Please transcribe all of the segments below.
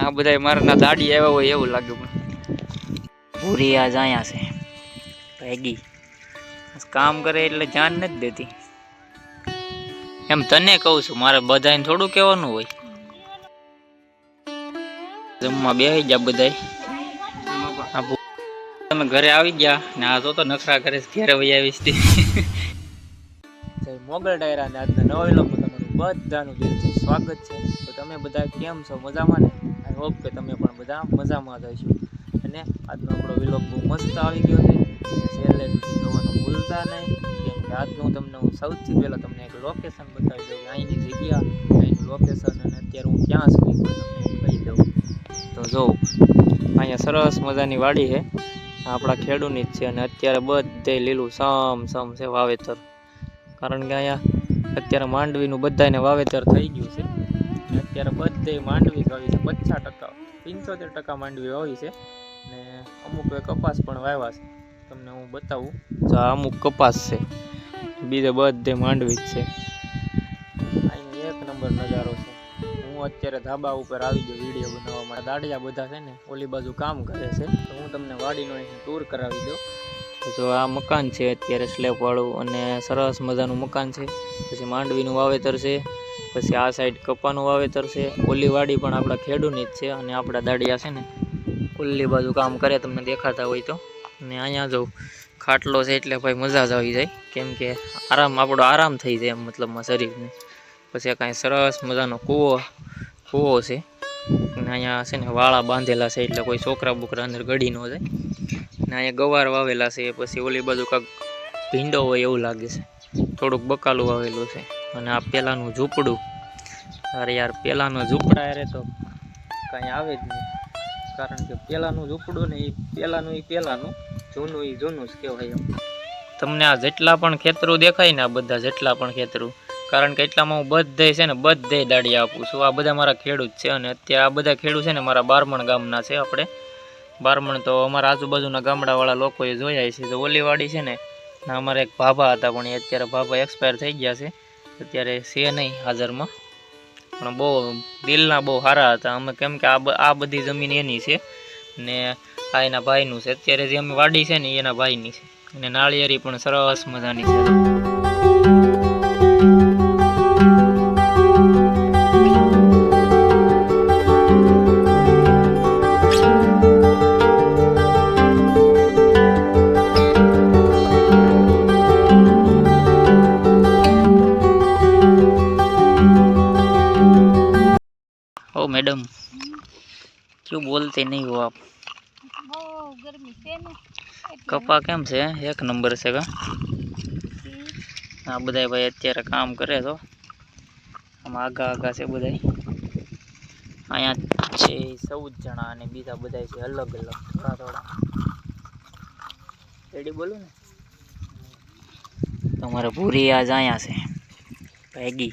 આ બધા મારા દાડી આવ્યા હોય એવું લાગે મને. ભૂરી આજ અહીંયા છે. ભેગી. કામ કરે એટલે ધ્યાન નથી દેતી. એમ તને કહું છું મારે બધાને થોડું કહેવાનું હોય. જમવા બેસી જા બધાય. તમે ઘરે આવી ગયા ને આ તો તો નખરા કરે ઘેરે ઘરે વહી આવીશ મોગલ ડાયરા ને આજના નવા બધાનું દિલથી સ્વાગત છે. તો તમે બધા કેમ છો? મજામાં ને? આઈ હોપ કે તમે પણ બધા મજામાં જ અને આજનો આપણો વિલોગ બહુ મસ્ત આવી ગયો છે. છેલ્લે સુધી જોવાનું ભૂલતા નહીં, કેમ કે આજનું તમને હું સૌથી પહેલાં તમને એક લોકેશન બતાવી દઉં. અહીંની જગ્યા, અહીંનું લોકેશન અને અત્યારે હું ક્યાં છું તમને કહી દઉં. તો જોઉં અહીંયા સરસ મજાની વાડી છે. આપણા ખેડૂની જ છે અને અત્યારે બધે લીલું સમ સમ છે વાવેતર. કારણ કે અહીંયા અત્યારે માંડવીનું બધાને વાવેતર થઈ ગયું છે. અત્યારે બધે માંડવી વાવી છે, પચાસ ટકા, પંચોતેર ટકા માંડવી વાવી છે. ને અમુક કપાસ પણ વાવ્યા છે. તમને હું બતાવું. આ અમુક કપાસ છે, બીજે બધે માંડવી જ છે. અહીં એક નંબર નજારો છે. હું અત્યારે ધાબા ઉપર આવી ગયો વીડિયો બનાવવા માટે. દાડિયા બધા છે ને, ઓલી બાજુ કામ કરે છે. તો હું તમને વાડીનો અહીં ટૂર કરાવી દઉં. તો જો આ મકાન છે, અત્યારે સ્લેબ વાળું અને સરસ મજાનું મકાન છે. પછી માંડવીનું વાવેતર છે, પછી આ સાઈડ કપાનું વાવેતર છે. ઓલી વાડી પણ આપણા ખેડૂની જ છે અને આપણા દાડિયા છે ને, ઓલી બાજુ કામ કરે તમને દેખાતા હોય તો. અને અહીંયા જો ખાટલો છે એટલે ભાઈ મજા જ આવી જાય. કેમ કે આરામ, આપણો આરામ થઈ જાય એમ મતલબમાં શરીરને. પછી કાંઈ સરસ મજાનો કૂવો કૂવો છે. અને અહીંયા છે ને વાળા બાંધેલા છે એટલે કોઈ છોકરા બોકરા અંદર ગળી ન જાય. ને અહીંયા ગવાર વાવેલા છે, પછી ઓલી બાજુ કાંક ભીંડો હોય એવું લાગે છે. થોડુંક બકાલું વાવેલું છે. અને આ પહેલાંનું ઝૂંપડું. અરે યાર પહેલાંનું ઝૂંપડા અરે તો કાંઈ આવે જ નહીં. કારણ કે પહેલાંનું ઝૂંપડું ને એ પહેલાંનું એ પહેલાંનું જૂનું એ જૂનું જ કહેવાય એમ. તમને આ જેટલા પણ ખેતરો દેખાય ને, આ બધા જેટલા પણ ખેતરો. કારણ કે એટલામાં હું બધે છે ને, બધે દાડી આપું છું. આ બધા મારા ખેડૂત છે અને અત્યારે આ બધા ખેડૂત છે ને, મારા બારમણ ગામના છે આપણે. બારમણ તો અમારા આજુબાજુના ગામડાવાળા લોકોએ જોયા છે. તો ઓલી વાડી છે ને અમારા એક ભાભા હતા, પણ એ અત્યારે ભાભા એક્સપાયર થઈ ગયા છે. અત્યારે છે નહીં હાજરમાં. પણ બહુ દિલના બહુ સારા હતા. અમે કેમ કે આ આ બધી જમીન એની છે ને આ એના ભાઈનું છે. અત્યારે જે અમે વાડી છે ને એના ભાઈની છે. અને નાળિયેરી પણ સરસ મજાની છે. કપા કેમ છે? એક નંબર છે કા? આ બધા ભાઈ અત્યારે કામ કરે તો. આમાં આગા આગા છે બધા અહીંયા છે ચૌદ જણા અને બીજા બધા છે અલગ અલગ થોડા થોડા રેડી બોલું ને? તમારે ભૂરી આજ અહીંયા છે. ભેગી.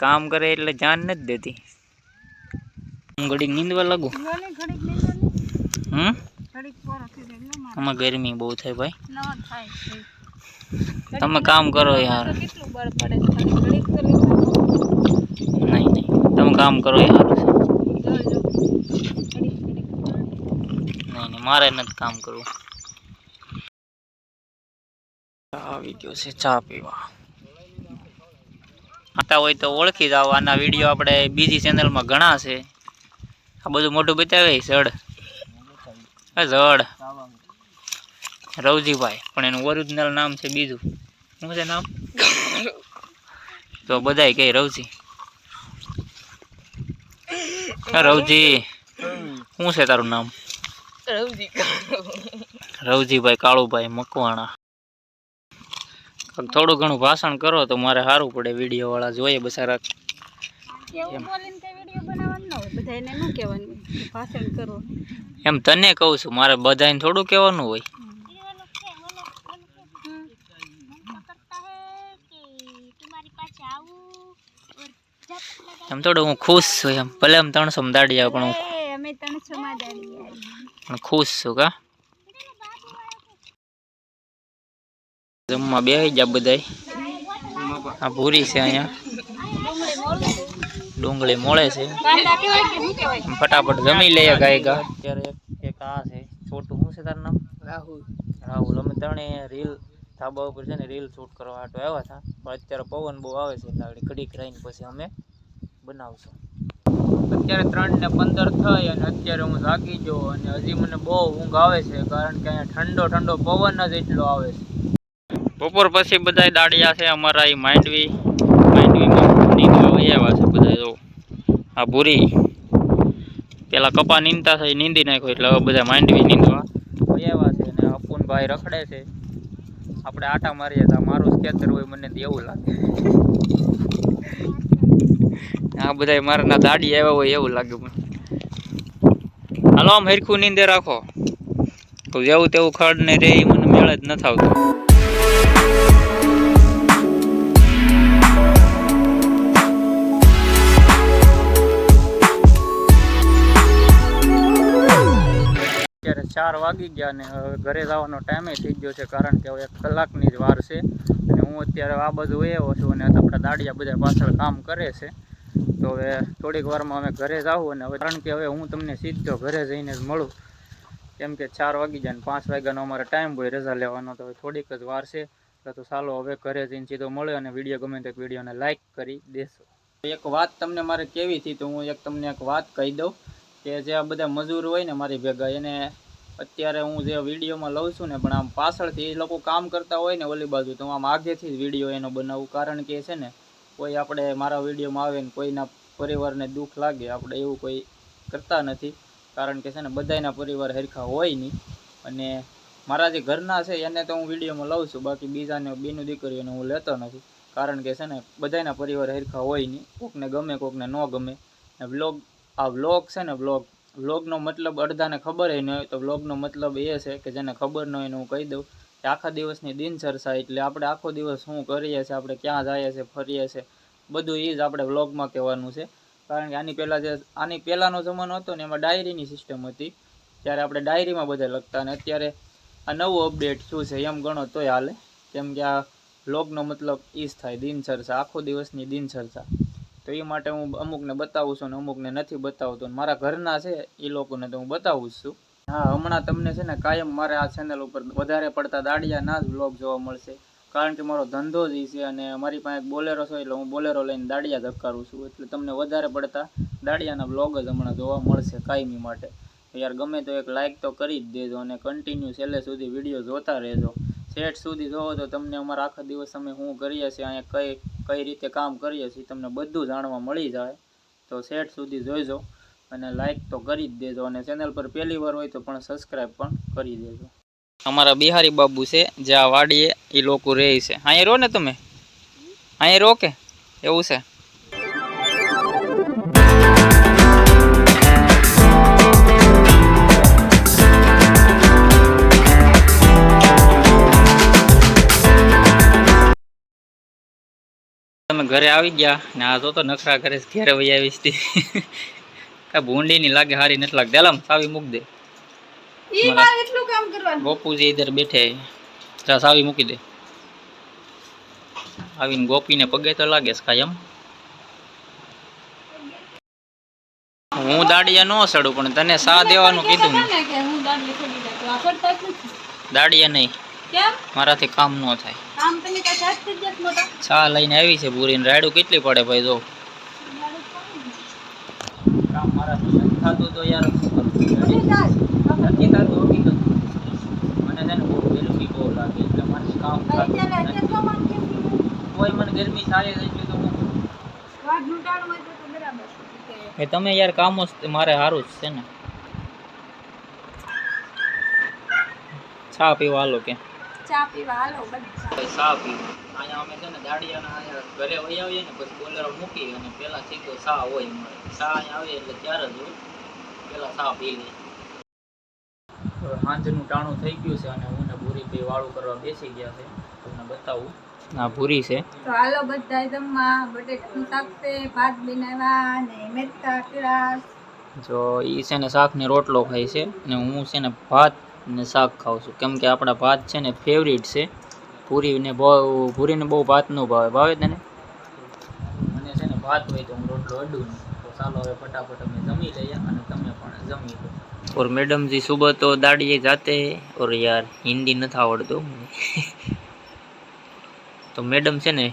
કામ કરે એટલે જાન નથી દેતી. હું ઘડી નીંદવા લાગુ ઘણી ઘડીક લેવાની હમ ઘડીક પોરો થઈ જાય ન મારે આમાં ગરમી બહુ થાય ભાઈ. તમે કામ કરો યાર. નહીં નહીં તમે કામ કરો યાર નહીં નહીં. મારે નથી કામ કરવું. આવી ગયો છે ચા પીવા. આતા હોય તો ઓળખી જાવ આના વીડિયો આપણે બીજી ચેનલમાં ઘણા છે. આ બધું મોટું બતાવે આ જડ રવજીભાઈ પણ એનું ઓરિજિનલ નામ છે બીજું. શું છે નામ? તો બધાય કહે રવજી. હા રવજી. શું છે તારું નામ? રવજીભાઈ કાળુભાઈ મકવાણા. થોડું ઘણું ભાષણ કરો તો મારે સારું પડે વીડિયો વાળા જોઈએ બસારા બધાને ન કહેવાનું ભાષણ કરો એમ તને કહું છું મારે બધાને થોડું કહેવાનું હોય. એમ થોડું હું ખુશ છું એમ. ભલે એમ ત્રણસો માં દાડી જાવ પણ હું અમે ત્રણસો માં દાડી પણ ખુશ છું કા? જમવા બે જા બધાય. આ ભૂરી છે અહીંયા. ડુંગળી મોળે છે. કાંદા કેવાય કે શું કહેવાય ફટાફટ જમી લઈએ ગાય ગા અત્યારે એક એક આ છે. છોટું શું છે તારું નામ? રાહુલ. રાહુલ. અમે ત્રણેય રીલ ધાબા ઉપર છે ને રીલ શૂટ કરવા હાટો આવ્યા હતા. પણ અત્યારે પવન બહુ આવે છે એટલે આગળ ઘડીક રહીને પછી અમે બનાવશું. અત્યારે ત્રણ ને પંદર થઈ અને અત્યારે હું જાગી ગયો અને હજી મને બહુ ઊંઘ આવે છે કારણ કે અહીંયા ઠંડો ઠંડો પવન જ એટલો આવે છે. બપોર પછી બધા દાડિયા છે અમારા એ માંડવી. માંડવીમાં આવ્યા છે બધા આ ભૂરી. પેલા કપા નીંદતા થઈ નીંદી નાખ્યો એટલે હવે બધા માંડવી નીંદવા. આવ્યા છે અને અપુનભાઈ રખડે છે. આપણે આટા મારીએ તો મારું ખેતર હોય મને એવું લાગે. આ બધા મારા દાડી આવ્યા હોય એવું લાગે મને. હાલો આમ હરખું નીંદે રાખો. તો જેવું તેવું ખડ ને રે એ મને મેળ જ નથી આવતો અત્યારે ચાર વાગી ગયા ને હવે ઘરે જવાનો ટાઈમે થઈ ગયો છે કારણ કે હવે એક કલાકની જ વાર છે. અને હું અત્યારે આ બાજુ આવ્યો છું અને આપણા દાડિયા બધા પાછળ કામ કરે છે. તો હવે થોડીક વારમાં અમે ઘરે જાઉં અને હવે કારણ કે હવે હું તમને સીધો ઘરે જઈને જ મળું. કેમ કે ચાર વાગી જાય ને પાંચ વાગ્યાનો અમારે ટાઈમ હોય રજા લેવાનો, તો હવે થોડીક જ વાર છે. તો ચાલો હવે ઘરે જઈને સીધો મળે અને વીડિયો ગમે તો વિડીયોને લાઇક કરી દેશો. એક વાત તમને મારે કેવી હતી તો હું એક તમને એક વાત કહી દઉં કે જે આ બધા મજૂર હોય ને મારી ભેગા, એને અત્યારે હું જે વિડીયોમાં લઉં છું ને, પણ આમ પાછળથી એ લોકો કામ કરતા હોય ને ઓલી બાજુ, તો આમ આગેથી જ વીડિયો એનો બનાવું. કારણ કે છે ને, કોઈ આપણે મારા વિડીયોમાં આવે ને, કોઈના પરિવારને દુઃખ લાગે, આપણે એવું કોઈ કરતા નથી. કારણ કે છે ને, બધાયના પરિવાર હરખા હોય નહીં. અને મારા જે ઘરના છે, એને તો હું વિડીયોમાં લઉં છું, બાકી બીજાને, બેનું દીકરીઓને હું લેતો નથી. કારણ કે છે ને, બધાયના પરિવાર હરખા હોય નહીં. કોકને ગમે, કોકને ન ગમે. ને વ્લોગ, આ વ્લોગ છે ને, વ્લોગ વ્લોગનો મતલબ અડધાને ખબર ન હોય તો વ્લોગનો મતલબ એ છે કે જેને ખબર ન હોય એને હું કહી દઉં કે આખા દિવસની દિનચર્ચા એટલે આપણે આખો દિવસ શું કરીએ છીએ, આપણે ક્યાં જઈએ છીએ, ફરીએ છીએ, બધું એ જ આપણે વ્લોગમાં કહેવાનું છે. કારણ કે આની પહેલાં જે, આની પહેલાંનો જમાનો હતો ને એમાં ડાયરીની સિસ્ટમ હતી. ત્યારે આપણે ડાયરીમાં બધા લખતા અને અત્યારે આ નવું અપડેટ શું છે, એમ ગણો તોય હાલે. કેમ કે આ વ્લોગનો મતલબ એ જ થાય દિનચર્ચા આખો દિવસની દિનચર્ચા તો એ માટે હું અમુકને બતાવું છું ને અમુકને નથી બતાવતો મારા ઘરના છે એ લોકોને તો હું બતાવું છું. હા, હમણાં તમને છે ને કાયમ મારે આ ચેનલ ઉપર વધારે પડતા દાડિયાના જ વ્લોગ જોવા મળશે. કારણ કે મારો ધંધો જ છે અને મારી પાસે એક બોલેરો છે એટલે હું બોલેરો લઈને દાડિયા ધબકારું છું. એટલે તમને વધારે પડતા દાડિયાના બ્લોગ જ હમણાં જોવા મળશે કાયમી માટે. યાર ગમે તો એક લાઇક તો કરી જ દેજો અને કન્ટિન્યુ છેલ્લે સુધી વીડિયો જોતા રહેજો. સેટ સુધી જોવો તો તમને અમારા આખા દિવસ અમે શું કરીએ છીએ, અહીંયા કઈ કઈ રીતે કામ કરીએ છીએ તમને બધું જાણવા મળી જાય. તો સેટ સુધી જોઈજો અને લાઈક તો કરી જ દેજો અને ચેનલ પર પહેલી વાર હોય તો પણ સબસ્ક્રાઈબ પણ કરી દેજો. અમારા બિહારી બાબુ છે જે આ વાડીએ એ લોકો રહે છે. અહીંયા રહો ને તમે? અહીંયા રહો કે? એવું છે? તમે ઘરે આવી ગયા ને આ તો નખરા કરે ઘેરે વહી આવીશ તી. કઈ ભૂંડી ની લાગે હારી નથી લાગતી. હાલ સાવી મૂક દે. ગોપુજી ઇધર બેઠે. સાવી મૂકી દે. આવીને ગોપીને પગે તો લાગે કાંઈ એમ. હું દાડિયા નો સડું પણ તને સા દેવાનું કીધું. ને. દાડિયા નહીં. મારાથી કામ ન થાય. ચા લઈને આવી છે પૂરીને. રાયડું કેટલી પડે ભાઈ જો? કામ મારા નથી થતું તો યાર? નથી થતું. હકીકત મને છે ને બહુ ગરમી બહુ લાગે. એટલે મને કેમ કોઈ મને ગરમી સારી છે એટલે તો હું છે. તમે યાર કામો મારે સારું જ છે ને. છા પીવા લો કે. ચા પીવા હાલો બધા ચા. પીવા. અહીંયા અમે છે ને દાડિયાના અહીંયા ઘરે વહી આવીએ ને પછી બોલેરો મૂકી અને પેલા સીધો ચા હોય અમારે. ચા અહીંયા આવીએ એટલે ત્યારે જ હોય. પહેલા ચા પી લઈએ. સાંજનું ટાણું થઈ ગયું છે અને હું ને ભૂરી પી વાળું કરવા બેસી ગયા છે. તમને બતાવું. આ ભૂરી છે. તો હાલો બધા જમવા. બટેટાનું શાક છે ભાત બનાવ્યા ને મેથા કેળા જો એ છે ને શાક ને રોટલો ખાય છે અને હું છે ને ભાત ને શાક ખાઉં છું. કેમ કે આપણા ભાત છે ને ફેવરિટ છે. પૂરીને બહુ પૂરીને બહુ ભાત ન ભાવે. ભાવે તને? મને છે ને ભાત હોય તો હું રોટલો અડું નહીં તો ચાલો હવે ફટાફટ અમે જમી લઈએ અને તમે પણ જમી લો. ઓર મેડમજી સુબહ તો દાડીએ જાતે ઓર યાર હિન્દી નથી આવડતો. તો મેડમ છે ને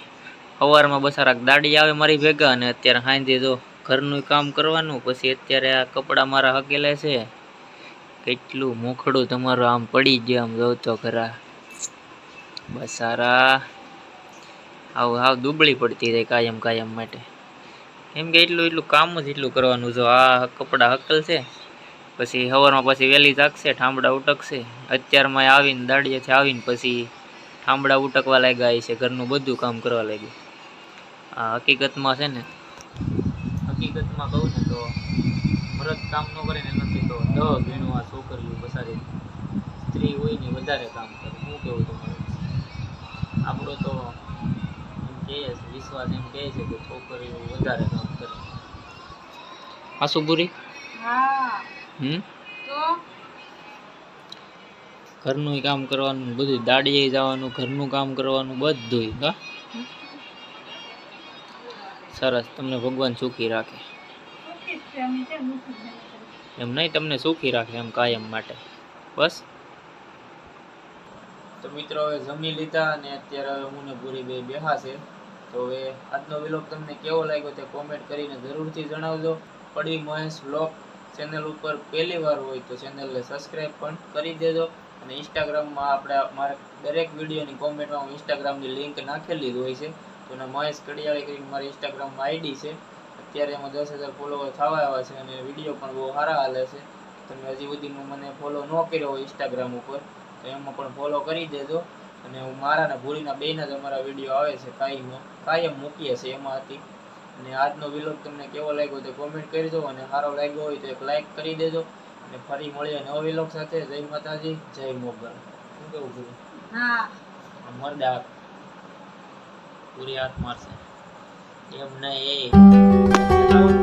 સવારમાં બસારાક દાડી આવે મારી ભેગા અને અત્યારે સાંજે જો ઘરનું કામ કરવાનું પછી અત્યારે આ કપડાં મારા હકેલા છે. કેટલું મોખડું તમારું આમ પડી ગયું આમ જોઉં ખરા. બસ સારા. આવ હાવ દુબળી પડતી રહે કાયમ કાયમ માટે. એમ કે એટલું એટલું કામ જ એટલું કરવાનું જો. આ કપડાં હકલ છે. પછી સવારમાં પછી વહેલી જાગશે, ઠામડા ઉટકશે. અત્યારમાં આવીને દાડિયાથી આવીને પછી ઠામડા ઉટકવા લાગ્યા છે, ઘરનું બધું કામ કરવા લાગ્યું. આ હકીકતમાં છે ને, હકીકતમાં કહું ને તો, મરદ કામ ન કરે નથી તો દહ ગણું આ છોકરીઓ સ્ત્રી હોય ને વધારે કામ કરે. હું કેવું તમારું? આપણો તો એમ કહે છે વિશ્વાસ એમ કહે છે કે છોકરીઓ વધારે કામ કરે. હા સુબુરી હા. હમ? તો? ઘરનું કામ કરવાનું બધું દાડીએ જવાનું ઘરનું કામ કરવાનું બધું હા? સરસ તમને ભગવાન સુખી રાખે. છે છે. એમ નહીં તમને સુખી રાખે એમ કાયમ માટે. બસ. તો મિત્રો, હવે જમી લીધા અને અત્યારે હવે હું ને પૂરી બે બેહા છે. તો હવે આજનો વ્લોગ તમને કેવો લાગ્યો તે કોમેન્ટ કરીને જરૂરથી જણાવજો. પડી મહેશ વ્લોગ ચેનલ ઉપર પહેલી વાર હોય તો ચેનલને સબસ્ક્રાઈબ પણ કરી દેજો. અને ઇન્સ્ટાગ્રામમાં આપણે, મારે દરેક વિડીયોની કોમેન્ટમાં હું ઇન્સ્ટાગ્રામની લિંક નાખેલી જ હોય છે. તો એને મહેશ કડિયાળી કરીને મારી ઇન્સ્ટાગ્રામમાં આઈડી છે. અત્યારે એમાં દસ હજાર ફોલોવર થવા આવ્યા છે અને વીડિયો પણ બહુ સારા હાલે છે. તમે હજી સુધીમાં મને ફોલો ન કર્યો હોય ઇન્સ્ટાગ્રામ ઉપર તો એમાં પણ ફોલો કરી દેજો. અને હું મારા ને ભૂરીના બેના જ અમારા વીડિયો આવે છે કાયમ કાયમ મૂકીએ છીએ એમાંથી. અને આજનો વિલોગ તમને કેવો લાગ્યો તે કોમેન્ટ કરજો અને સારો લાગ્યો હોય તો એક લાઈક કરી દેજો. અને ફરી મળીએ નવો વિલોગ સાથે. જય માતાજી જય મોગલ. શું કેવું ભૂરી હા. મરદા પૂરી હાથ મારશે. એમ નહીં. એ